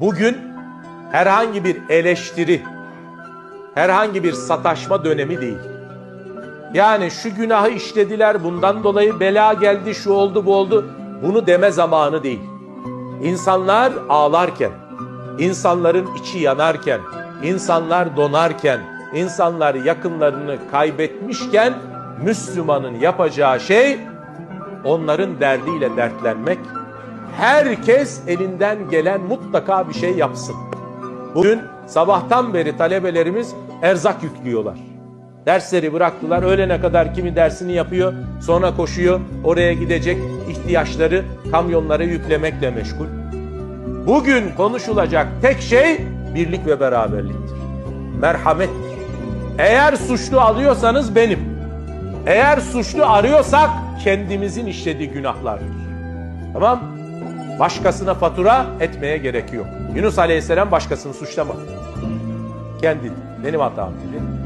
Bugün herhangi bir eleştiri, herhangi bir sataşma dönemi değil. Yani şu günahı işlediler, bundan dolayı bela geldi, şu oldu, bu oldu. Bunu deme zamanı değil. İnsanlar ağlarken, insanların içi yanarken, insanlar donarken, insanlar yakınlarını kaybetmişken Müslümanın yapacağı şey onların derdiyle dertlenmek. Herkes elinden gelen mutlaka bir şey yapsın. Bugün sabahtan beri talebelerimiz erzak yüklüyorlar. Dersleri bıraktılar. Öğlene kadar kimi dersini yapıyor. Sonra koşuyor. Oraya gidecek ihtiyaçları kamyonlara yüklemekle meşgul. Bugün konuşulacak tek şey birlik ve beraberliktir. Merhamettir. Eğer suçlu alıyorsanız benim. Eğer suçlu arıyorsak kendimizin işlediği günahlardır. Tamam? Başkasına fatura etmeye gerek yok. Yunus Aleyhisselam başkasını suçlamadı. Kendi benim hatam dedi.